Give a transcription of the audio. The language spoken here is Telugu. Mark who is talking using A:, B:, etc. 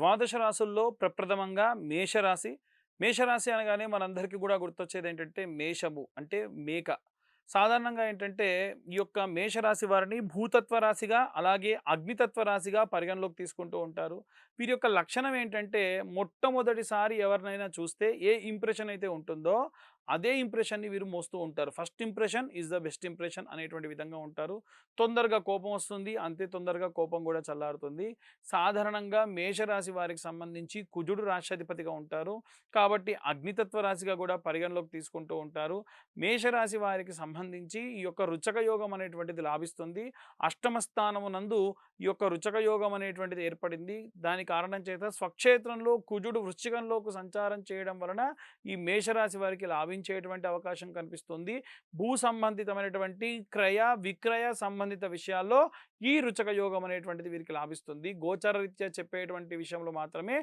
A: ద్వాదశ రాసుల్లో ప్రప్రథమంగా మేషరాశి. మేషరాశి అనగానే మనందరికీ కూడా గుర్తొచ్చేది ఏంటంటే మేషము అంటే మేక. సాధారణంగా ఏంటంటే ఈ యొక్క మేషరాశి వారిని భూతత్వ రాశిగా అలాగే అగ్నితత్వ రాశిగా పరిగణలోకి తీసుకుంటూ ఉంటారు. వీరి యొక్క లక్షణం ఏంటంటే మొట్టమొదటిసారి ఎవరినైనా చూస్తే ఏ ఇంప్రెషన్ అయితే ఉంటుందో అదే ఇంప్రెషన్ని వీరు మోస్తూ ఉంటారు. First impression is the best impression అనేటువంటి విధంగా ఉంటారు. తొందరగా కోపం వస్తుంది. అంతే తొందరగా కోపం కూడా చల్లారుతుంది. సాధారణంగా మేషరాశి వారికి సంబంధించి కుజుడు రాష్ట్రాధిపతిగా ఉంటారు. కాబట్టి అగ్నితత్వ రాశిగా కూడా పరిగణలోకి తీసుకుంటూ ఉంటారు. మేషరాశి వారికి సంబంధించి ఈ యొక్క రుచక యోగం అనేటువంటిది లాభిస్తుంది. అష్టమ స్థానము నందు ఈ యొక్క రుచక యోగం అనేటువంటిది ఏర్పడింది. దాని కారణం చేత స్వక్షేత్రంలో కుజుడు వృశ్చికంలోకి సంచారం చేయడం వలన ఈ మేషరాశి వారికి చేయటువంటి అవకాశం కనిపిస్తుంది. భూ సంబంధితమైనటువంటి క్రయ విక్రయ సంబంధిత విషయాల్లో ఈ రుచక యోగం అనేటువంటిది వీరికి లాభిస్తుంది. గోచర రీత్యా చెప్పేటువంటి విషయంలో మాత్రమే